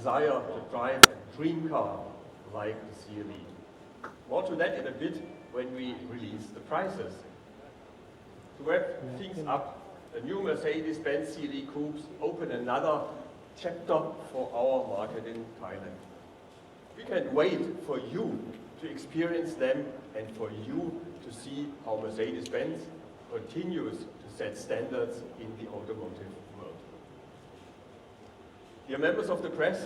desire to drive a dream car like the CLE. More to that in a bit when we release the prices. To wrap things up, the new Mercedes-Benz CLE Coupes open another chapter for our market in Thailand. We can't wait for you to experience them and for you to see how Mercedes-Benz continues to set standards in the automotive. Dear members of the press,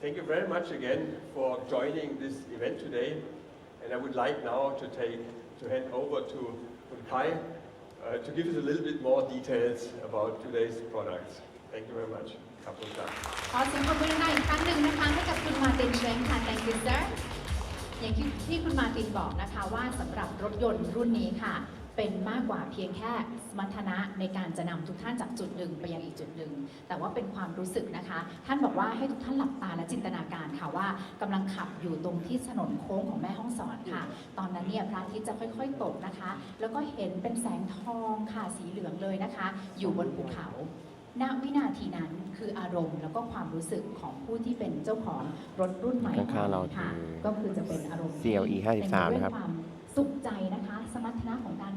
thank you very much again for joining this event today. And I would like now to take to hand over to Kun Kai uh, to give us a little bit more details about today's products. Thank you very much. Kapun ขอเสียงปรบมือดังๆอีกครั้งหนึ่งนะคะให้กับคุณมาร์ตินเชงค่ะ thank you sir อย่างที่ที่คุณมาร์ตินบอกนะคะว่าสำหรับรถยนต์รุ่นนี้ค่ะ เป็นมากกว่าเพียงแค่ส มรรถนะในการจะนำทุกท่านจากจุดหนึ่งไปยังอีกจุดหนึ่ง แต่ว่าเป็นความรู้สึกนะคะ ท่านบอกว่าให้ทุกท่านหลับตาและจินตนาการค่ะว่ากำลังขับอยู่ตรงที่ถนนโค้งของแม่ห้องสอนค่ะ ตอนนั้นเนี่ยพระอาทิตย์จะค่อย ๆ ตกนะคะ แล้วก็เห็นเป็นแสงทองค่ะสีเหลืองเลยนะคะ อยู่บนภูเขาณวินาทีนั้นคืออารมณ์แล้วก็ความรู้สึกของผู้ที่เป็นเจ้าของรถรุ่นใหม่ข้างๆเราค่ะคือก็คือจะเป็นอารมณ์ที่ CLE 53เต็มไปด้วยนะครับความสุขใจนะคะ สมรรถนะของการ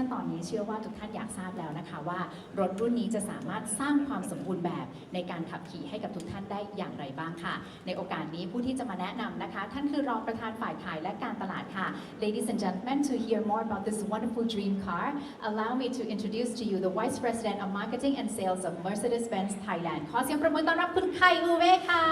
นั้นตอนนี้เชื่อว่าทุกท่านอยากทราบแล้วนะคะว่ารถรุ่นนี้จะสามารถสร้างความสมบูรณ์แบบในการขับขี่ให้กับทุกท่านได้อย่างไรบ้างค่ะ ในโอกาสนี้ผู้ที่จะมาแนะนำนะคะ ท่านคือรองประธานฝ่ายขายและการตลาดค่ะ Ladies and gentlemen to hear more about this wonderful dream car allow me to introduce to you the Vice President of Marketing and Sales of Mercedes-Benz Thailand ขอเสียงประมือต้อนรับคุณไคอูเว่ค่ะ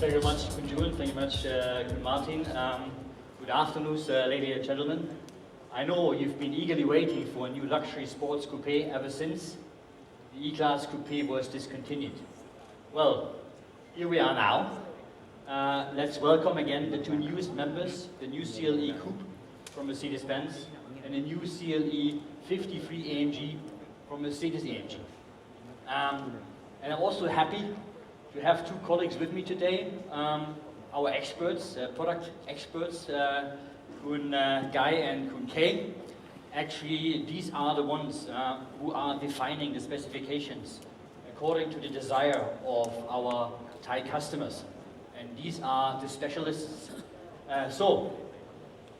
Thank you very much, Kun Jul. Thank you very much, uh, Martin. Um, good afternoon, uh, ladies and gentlemen. I know you've been eagerly waiting for a new luxury sports coupe ever since the E-Class coupe was discontinued. Well, here we are now. Uh, let's welcome again the two newest members, the new CLE Coupe from Mercedes-Benz and the new CLE 53 AMG from Mercedes-AMG. Um, and I'm also happy to have two colleagues with me today, um, our experts, uh, product experts, uh, Kun uh, Guy and Kun Kay. Actually, these are the ones uh, who are defining the specifications according to the desire of our Thai customers. And these are the specialists. Uh, so,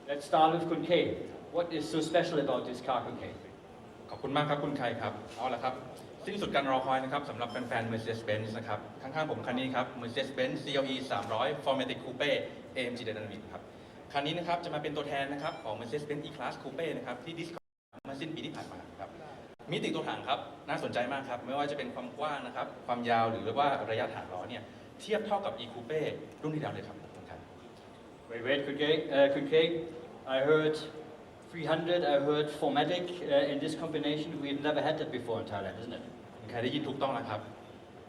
let's start with Kun Kay. What is so special about this car, Kun Kay? ขอบคุณมากครับคุณไคครับ เอาละครับ สิ้นสุดการรอคอยนะครับสำหรับแฟนๆ Mercedes-Benz นะครับ ข้างๆผมคันนี้ครับ Mercedes-Benz CLE 300 Formatic Coupe AMG Dynamic ครับ คันนี้นะครับจะมาเป็นตัวแทนนะครับของ Mercedes-Benz E-Class Coupe นะครับที่ดิสมาสิ้นปีที่ผ่านมาครับมิติตัวถังครับ น่าสนใจมากครับ ไม่ว่าจะเป็นความกว้างนะครับ ความยาวหรือว่าระยะฐานล้อเนี่ยเทียบเท่ากับ E Coupe รุ่นที่แล้วเลยครับขอบคุณครับ Wait, wait, Kun Kay. Uh, Kun Kay, I heard 300, I heard Formatic uh, in this combination. We've never had that before in Thailand, isn't it? ใครได้ยินถูกต้องแล้วครับ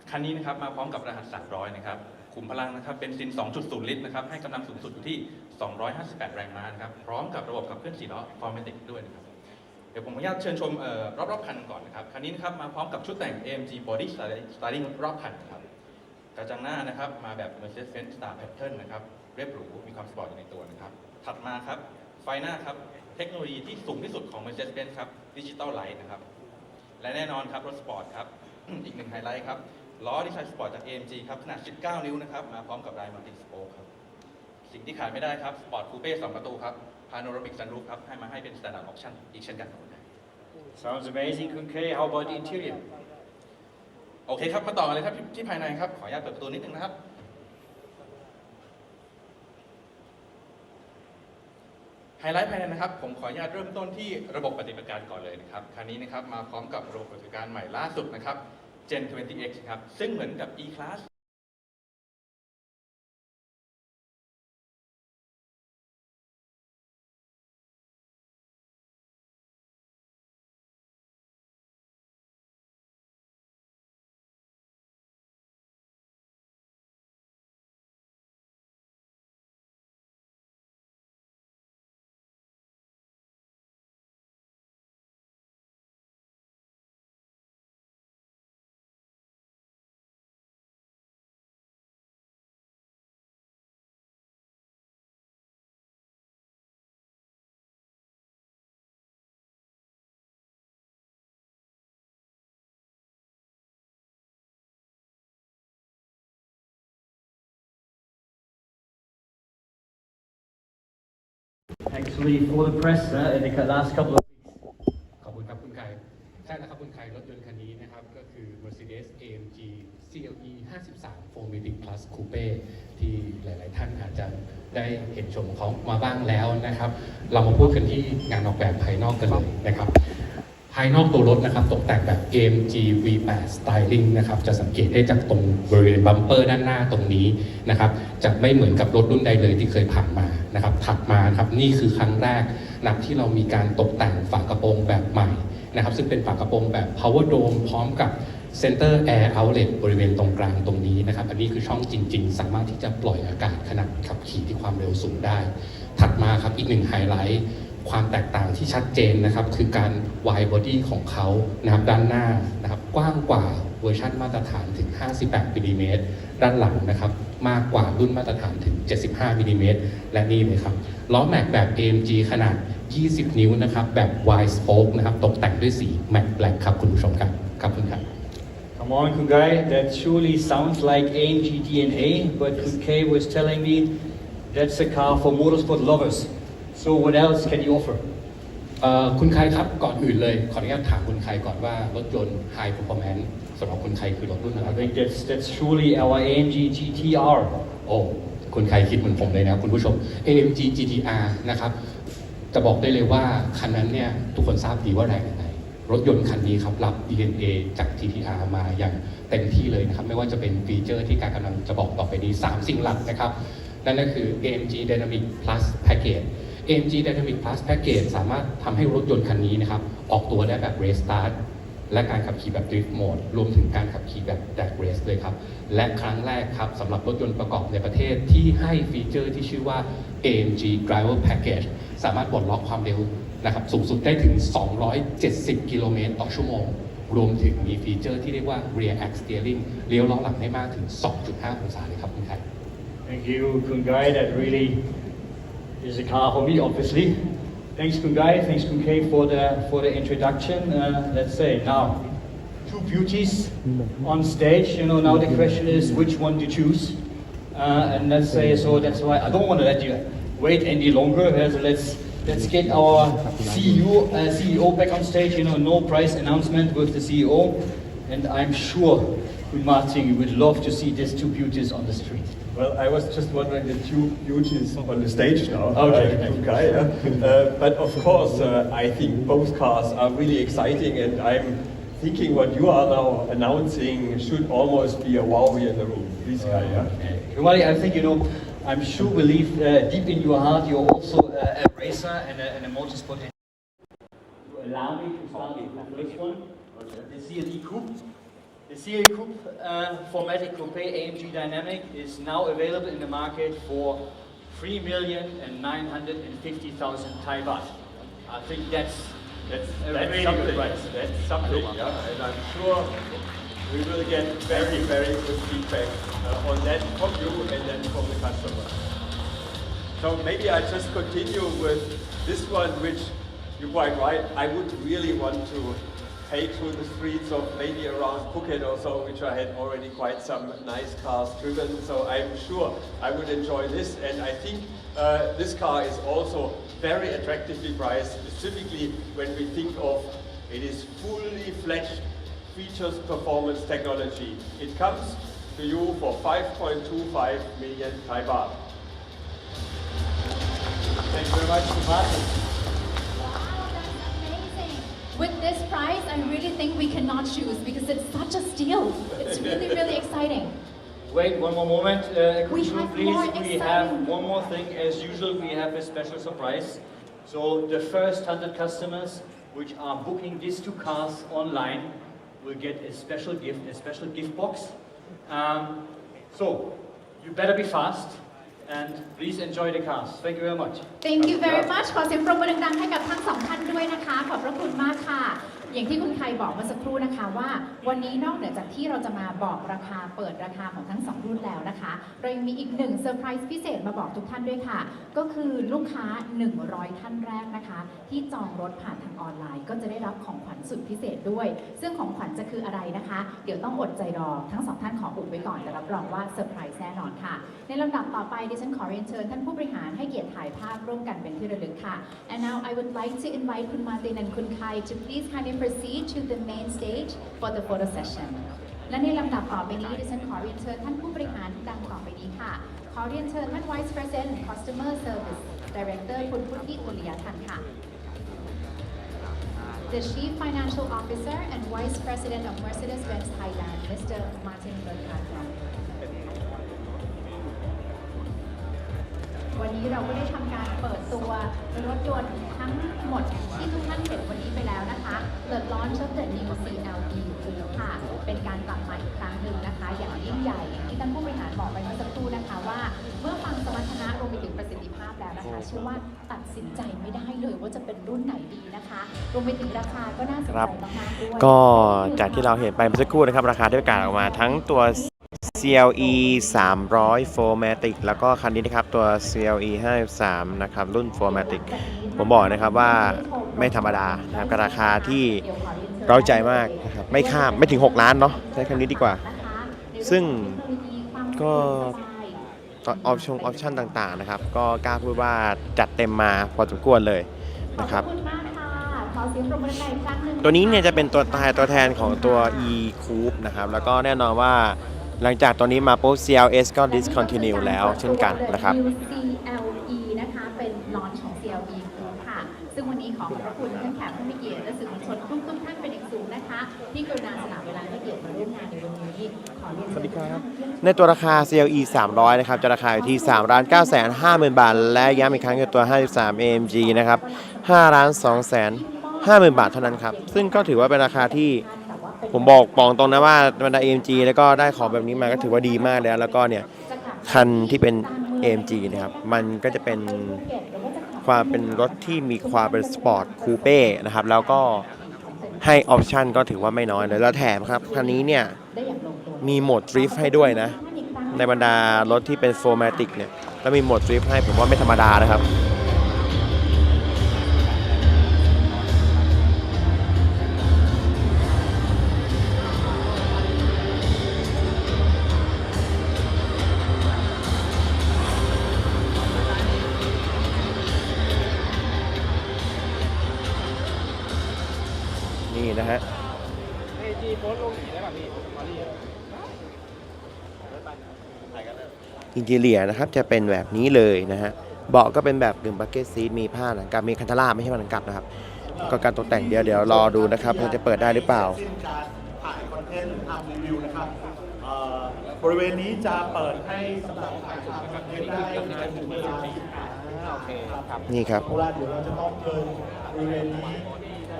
คันนี้นะครับมาพร้อมกับรหัส 300 นะครับ ขุมพลังนะครับเป็นซิน 2.0 ลิตรนะครับ ให้กำลังสูงสุดอยู่ที่ 258 แรงม้านะครับ พร้อมกับระบบขับเคลื่อน4ล้อ Formatic ด้วยนะครับ เดี๋ยวผมขออนุญาตเชิญชมเอ่อรอบๆคันก่อนนะครับ คันนี้นะครับมาพร้อมกับชุดแต่ง AMG Body Styling รอบคันนะครับ กระจังหน้านะครับมาแบบ Mercedes-Benz Star Pattern นะครับเรียบหรูมีความสปอร์ตอยู่ในตัวนะครับ ถัดมาครับไฟหน้าครับเทคโนโลยีที่สูงที่สุดของ Mercedes-Benz ครับดิจิตอลไลท์นะครับ และแน่นอนครับรถสปอร์ตครับ อีกหนึ่งไฮไลท์ครับล้อดีไซน์สปอร์ตจาก AMG ครับขนาด 19 นิ้วนะครับมาพร้อมกับลายมัลติสโปคครับสิ่งที่ขาดไม่ได้ครับสปอร์ตคูเป้2ประตูครับพาโนรามิกซันรูฟครับให้มาให้เป็นสแตนดาร์ดออปชั่นอีกเช่นกันครับ Sounds amazing, Kun Kay. How about the interior? โอเคครับ มาต่อกันเลยครับที่ที่ภายในครับ ขออนุญาตเปิดประตูนิดนึงนะครับ ไฮไลท์ภายในนะครับผมขออนุญาตเริ่มต้นที่ระบบปฏิบัติการก่อนเลยนะครับคันนี้นะครับมาพร้อมกับระบบปฏิบัติการใหม่ล่าสุดนะครับ Gen 20X ครับซึ่งเหมือนกับ E-Class Actually, for the press uh, in the last couple of weeks, ขอบคุณครับคุณไคใช่แล้วครับคุณไครถยนต์คันนี้นะครับ ก็คือ Mercedes AMG CLE 53 4MATIC Plus Coupe ที่หลาย ๆ ท่านอาจจะได้เห็นชมของมาบ้างแล้วนะครับ เรามาพูดกันที่งานออกแบบภายนอกกันเลยนะครับ ภายนอกตัวรถนะครับตกแต่งแบบ AMG V8 Styling นะครับจะสังเกตได้จากตรงบริเวณบัมเปอร์ด้านหน้าตรงนี้นะครับจะไม่เหมือนกับรถรุ่นใดเลยที่เคยผ่านมานะครับถัดมาครับนี่คือครั้งแรกนับที่เรามีการตกแต่งฝากระโปรงแบบใหม่นะครับซึ่งเป็นฝากระโปรงแบบ Power Dome พร้อมกับ Center Air Outlet บริเวณตรงกลางตรงนี้นะครับอันนี้คือช่องจริง ๆ สามารถที่จะปล่อยอากาศขณะขับขี่ที่ความเร็วสูงได้ ถัดมาครับอีกหนึ่งไฮไลท์ ความแตกต่างที่ชัดเจนนะครับ คือการ wide body ของเขานะครับด้านหน้านะครับกว้างกว่าเวอร์ชันมาตรฐานถึง 58มิลลิเมตรด้านหลังนะครับมากกว่ารุ่นมาตรฐานถึง 75มิลลิเมตรและนี่เลยครับล้อแม็กแบบ AMG ขนาด 20 นิ้วนะครับ แบบ wide spoke นะครับ ตกแต่งด้วยสี matte black ครับคุณผู้ชมครับขอบคุณครับ Come on, Kugai, that surely sounds like AMG DNA, but Kunkei was telling me that's a car for motorsport lovers. So what else can you offer? เอ่อคุณใครครับก่อนอื่นเลย ขออนุญาตถามคุณใครก่อนว่ารถยนต์ High Performance สำหรับคุณใครคือรถรุ่นอะไร I think that's that's surely our AMG GTR. โอ้คุณใครคิดเหมือนผมเลยนะคุณผู้ชม AMG GTR นะครับจะบอกได้เลยว่าคันนั้นเนี่ยทุกคนทราบดีว่าแรงยังไงรถยนต์คันนี้ครับรับ DNA จาก GTR มาอย่างเต็มที่เลยนะครับ ไม่ว่าจะเป็นฟีเจอร์ที่การกำลังจะบอกต่อไปนี้ 3 สิ่งหลักนะครับ นั่นก็คือ AMG Dynamic Plus Package AMG Dynamic Plus Package สามารถทำให้รถยนต์คันนี้นะครับ ออกตัวได้แบบ Race Start และการขับขี่แบบ Drift Mode รวมถึงการขับขี่แบบ Drag Race เลยครับ และครั้งแรกครับสำหรับรถยนต์ประกอบในประเทศที่ให้ฟีเจอร์ที่ชื่อว่า AMG Driver Package สามารถปลดล็อกความเร็วนะครับสูงสุดได้ถึง 270 กิโลเมตรต่อชั่วโมง รวมถึงมีฟีเจอร์ที่เรียกว่า Rear Act Steering เลี้ยวล้อหลังได้มากถึง 2.5 องศาเลยครับคุณไทย Thank you, Kungai. That really is a car for me, obviously. Thanks, Kungai. Thanks, Kunkei, for the for the introduction. Uh, let's say now, two beauties on stage. You know, now the question is which one to choose. Uh, and let's say so. That's why I don't want to let you wait any longer. Uh, so let's let's get our CEO uh, CEO back on stage. You know, no price announcement with the CEO, and I'm sure. Martin, would love to see these two beauties on the street. Well, I was just wondering the two beauties on the stage now. Okay. Uh, two guy, yeah. uh, but of course, uh, I think both cars are really exciting, and I'm thinking what you are now announcing should almost be a wow here in the room. Please, guy, yeah. Kumari, I think you know, I'm sure believe uh, deep in your heart you're also uh, a racer and a, and a motorsport. engineer. Allow me to start with the first one, the CLE Coupe. The CLE Coupe uh, Formatic Coupe AMG Dynamic is now available in the market for 3,950,000 Thai baht. I think that's That's, a that's really something. good price. That's something, yeah. And I'm sure we will get very, very good feedback uh, on that from you and then from the customer. So maybe I just continue with this one, which you're quite right. I would really want to take through the streets of maybe around Phuket or so, which I had already quite some nice cars driven. So I'm sure I would enjoy this. And I think uh, this car is also very attractively priced, specifically when we think of it is fully fledged features performance technology. It comes to you for 5.25 million Thai baht. Thank you very much, Martin. Wow, that's amazing. With this price, I really think we cannot choose because it's such a steal. It's really, really exciting. Wait one more moment, uh, We have please. more We have one more thing. As usual, we have a special surprise. So the first 100 customers which are booking these two cars online will get a special gift, a special gift box. Um, so you better be fast and please enjoy the cars. Thank you very much. Thank you very much ขอเสียงปรบมือดังๆให้กับทั้งสองท่านด้วยนะคะ ขอบพระคุณมากค่ะ อย่างที่คุณไทยบอกเมื่อสักครู่นะคะว่า วันนี้นอกเหนือจากที่เราจะมาบอกราคาเปิดราคาของทั้งสองรุ่นแล้วนะคะ เรายังมีอีกหนึ่งเซอร์ไพรส์พิเศษมาบอกทุกท่านด้วยค่ะ ก็คือลูกค้า 100 ท่านแรกนะคะ ที่จองรถผ่านทางออนไลน์ ก็จะได้รับของขวัญสุดพิเศษด้วย ซึ่งของขวัญจะคืออะไรนะคะ เดี๋ยวต้องอดใจรอทั้งสองท่านขออุบไว้ก่อนแต่รับรองว่าเซอร์ไพรส์แน่นอนค่ะ ในลำดับต่อไปดิฉันขอเรียนเชิญท่านผู้บริหารให้เกียรติถ่ายภาพร่วมกันเป็นที่ระลึกค่ะ and now I would like to invite คุณมาติน and คุณไค to please kindly proceed to the main stage for the photo session และในลำดับต่อไปนี้ดิฉันขอเรียนเชิญท่านผู้บริหารดังต่อไปนี้ค่ะ ขอเรียนเชิญท่าน Vice President Customer Service Director คุณพุทธิตุลยทันค่ะ The Chief Financial Officer and Vice President of Mercedes-Benz Thailand Mr. Martin Bergkaja วันนี้เราก็ได้ทำการ เปิดตัวรถยนต์ทั้งหมดที่ทุกท่านเห็นวันนี้ไปแล้วนะคะ The launch of the new CLE ค่ะ เป็นการกลับมาอีกครั้งหนึ่งนะคะ อย่างยิ่งใหญ่อย่างที่ท่านผู้บริหารบอกไปเมื่อสักครู่นะคะว่า เมื่อฟังสมรรถนะรวมไปถึงประสิทธิภาพแล้วนะคะ เชื่อว่าตัดสินใจไม่ได้เลยว่าจะเป็นรุ่นไหนดีนะคะรวมไปถึงราคาก็น่าสนครัใจบมากๆด้วยก็จากที่เราเห็นไปเมื่อสักครู่นะครับ ราคาที่ประกาศออกมาทั้งตัว CLE 300 4matic แล้วก็คันนี้นะครับ ตัว CLE 53นะครับ รุ่น 4matic ผมบอกนะครับว่าไม่ธรรมดานะครับราคาที่เร้าใจมากนะครับ ไม่ข้ามไม่ถึง 6 ล้านเนาะใช้คันนี้ดีกว่า ซึ่งก็ตอนออปชั่นออปชั่นต่างๆนะครับ ก็กล้าพูดว่าจัดเต็มมาพอสมควรเลยนะครับตัวนี้เนี่ยจะเป็นตัวตายตัวแทนของตัว e coupe นะครับ แล้วก็แน่นอนว่า หลังจากตัวนี้มาปุ๊บ CLS ก็ discontinue แล้วเช่นกันนะครับตัว CLE นะคะเป็นลอนของ CLE ค่ะ ซึ่งวันนี้ขอขอบพระคุณท่านแขกผู้มีเกียรติและสื่อมวลชนทุกทุกๆท่านเป็นอย่างสูงนะคะที่กรุณาสละเวลาให้เกียรติมาร่วมงานในวันนี้ขอเรียนเชิญทุกท่านในตัวราคา CLE 300 นะครับ จะราคาอยู่ที่3ล้าน9 5 0 0 0 0 บาท และย้ำอีกครั้งคือตัว 53 AMG นะครับ5ล้าน2 5 0 0 0 0 บาทเท่านั้นครับ ซึ่งก็ถือว่าเป็นราคาที่ ผมบอกปองตรงนะว่าบรรดา AMG แล้วก็ได้ของแบบนี้มาก็ถือว่าดีมากแล้ว แล้วก็เนี่ยคันที่เป็น AMG นะครับ มันก็จะเป็นความเป็นรถที่มีความเป็นสปอร์ตคูเป้นะครับ แล้วก็ให้ออปชันก็ถือว่าไม่น้อยเลย แล้วแถมครับคันนี้เนี่ยมีโหมดดริฟต์ให้ด้วยนะ ในบรรดารถที่เป็นโฟร์แมติกเนี่ยแล้วมีโหมดดริฟต์ให้ผมว่าไม่ธรรมดานะครับ นี่นะฮะอินทีเลียนะครับจะเป็นแบบนี้เลยนะฮะเบาะก็เป็นแบบกึ่งบักเก็ตซีทมีผ้าหนังกลับมีคันธลาไม่ใช่หนังกลับนะครับ ก็การตกแต่งเดี๋ยวเดี๋ยวรอดูนะครับว่าจะเปิดได้หรือเปล่าสิ้นการถ่ายคอนเทนต์ทำรีวิวนะครับเอ่อบริเวณนี้จะเปิดให้สำหรับถ่ายทำคอนเทนต์ได้จนถึงเวลาโอเคครับนี่ครับเพราะว่าเดี๋ยวเราจะต้องเดินบริเวณนี้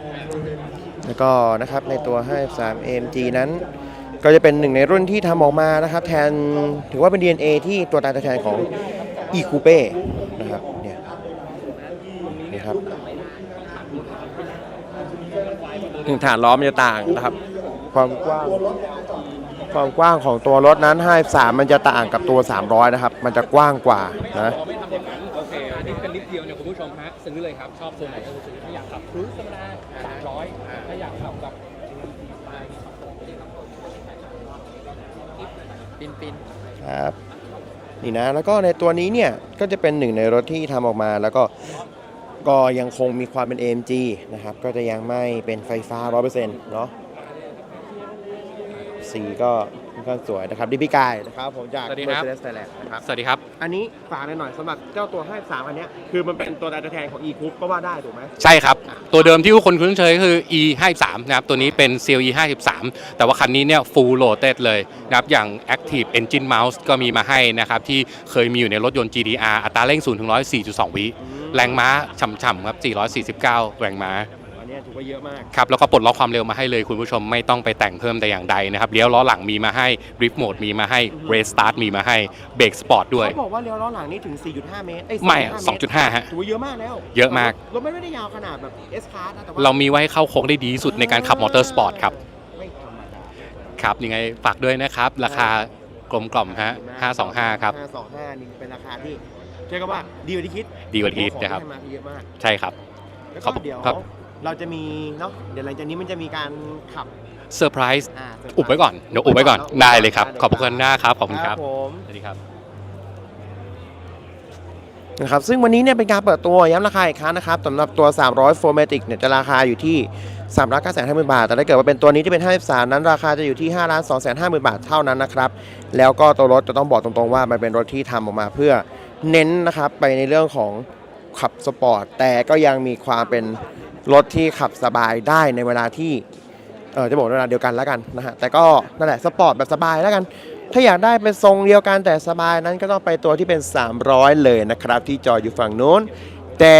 เอ่อบริเวณนี้แล้วก็นะครับในตัว 53 AMG นั้น ก็จะเป็นหนึ่งในรุ่นที่ทำออกมานะครับแทนถือว่าเป็น DNA ที่ตัวตายตัวแทนของ e coupe นะครับเนี่ยนี่ครับถึงฐานล้อมันจะต่างนะครับ ความกว้างความกว้างของตัวรถนั้น53มันจะต่างกับตัว 300 นะครับ มันจะกว้างกว่านะ เคอันนี้เป็นลิฟต์เดียวเนี่ยคุณผู้ชมฮะซื้อเลยครับ ชอบตัวไหนก็ซื้อถ้าอยากขับครูซธรรมดาสามร้อยถ้าอยากขับแบบปินปินครับนี่นะแล้วก็ในตัวนี้เนี่ยก็จะเป็นหนึ่งในรถที่ทำออกมา แล้วก็ก็ยังคงมีความเป็น AMG นะครับ ก็จะยังไม่เป็นไฟฟ้า 100%เนาะสีก็ ค่อนข้างสวยนะครับดิพี่กายนะครับผมจาก สวัสดีครับ Mercedes Thailand นะครับ สวัสดีครับ อันนี้ฝากหน่อยๆสำหรับเจ้าตัว 53 อันเนี้ยคือมันเป็นตัวตายตัวแทนของ e coupe ก็ว่าได้ถูกไหม ใช่ครับ ตัวเดิมที่ทุกคนคุ้นเคยก็คือ e 5 3นะครับ ตัวนี้เป็น CLE 53 แต่ว่าคันนี้เนี่ย full loaded เลยนะครับ อย่าง active engine mouse ก็มีมาให้นะครับ ที่เคยมีอยู่ในรถยนต์ GDR อัตราเร่ง0ถึง100 4.2 วิ แรงม้าฉ่ำๆครับ 449 แรงม้าอันนี้ เนี่ยถือว่าเยอะมากครับแล้วก็ปลดล็อกความเร็วมาให้เลยคุณผู้ชมไม่ต้องไปแต่งเพิ่มแต่อย่างใดนะครับเลี้ยวล้อหลังมีมาให้ริฟโหมดมีมาให้เรสตาร์ทมีมาให้เบรกสปอร์ตด้วยเขาบอกว่าเลี้ยวล้อหลังนี่ถึง 4.5 เมตรเอ้ยไม่2.5เมตร2.5ฮะถือว่าเยอะมากแล้ว เยอะมากรถไม่ได้ยาวขนาดแบบ S Class นะแต่ว่าเรามีไว้ให้เข้าโค้งได้ดีที่สุดในการขับมอเตอร์สปอร์ตครับไม่ธรรมดาครับยังไงฝากด้วยนะครับ ราคากลมกล่อมฮะ525ครับ525นี่เป็นราคาที่เรียกว่าดีกว่าที่คิดดีกว่าที่คิดนะครับของที่ให้มาเยอะมากใช่ครับแล้วขอก็บเดี๋ยวครับ เราจะมีเนาะเดี๋ยวหลังจากนี้มันจะมีการขับเซอร์ไพรส์อ่าอุบไว้ก่อนเดี๋ยวอุบไว้ก่อนได้เลยครับ ขอบคุณหน้าครับขอบคุณครับผมสวัสดีครับ นะครับซึ่งวันนี้เนี่ยเป็นการเปิดตัวย้ำราคาอีกครั้งนะครับสำหรับตัว 300 4 m a t i c เนี่ยจะราคาอยู่ที่3ล้าน9 5 0 0 0 บาท แต่ถ้าเกิดว่าเป็นตัวนี้ที่เป็น 53 นั้นราคาจะอยู่ที่5ล้าน2 5 0 0 0 0 บาทเท่านั้นนะครับ แล้วก็ตัวรถจะต้องบอกตรงๆว่ามันเป็นรถที่ทำออกมาเพื่อเน้นนะครับไปในเรื่องของ ขับสปอร์ต แต่ก็ยังมีความเป็นรถที่ขับสบายได้ในเวลาที่เออจะบอกเวลาเดียวกันแล้วกันนะฮะแต่ก็นั่นแหละสปอร์ตแบบสบายแล้วกัน ถ้าอยากได้เป็นทรงเดียวกันแต่สบายนั้นก็ต้องไปตัวที่เป็น 300 เลยนะครับ ที่จออยู่ฝั่งนู้นแต่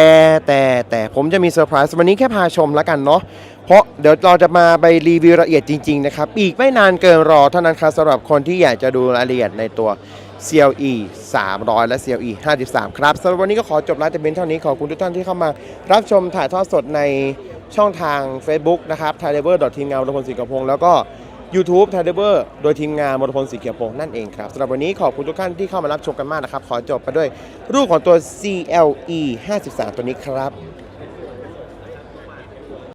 แต่แต่ผมจะมีเซอร์ไพรส์วันนี้แค่พาชมแล้วกันเนาะเพราะเดี๋ยวเราจะมาไปรีวิวละเอียดจริง ๆ นะครับ อีกไม่นานเกินรอเท่านั้นครับสำหรับคนที่อยากจะดูรายละเอียดในตัว CLE 300 และ CLE 53 ครับสำหรับวันนี้ก็ขอจบไลฟ์แต่เพียงเท่านี้ขอบคุณทุกท่านที่เข้ามา รับชมถ่ายทอดสดในช่องทาง Facebook นะครับ t h a i l e v e r ทีมงานวรพลศรีกระพงศ์แล้วก็ YouTube t h a i l e v e r โดยทีมงานวรพลศรีเขียวพงศ์นั่นเองครับสำหรับวันนี้ขอบคุณทุกท่านที่เข้ามารับชมกันมากนะครับ ขอจบไปด้วยรูปของตัว CLE 53 ตัวนี้ครับ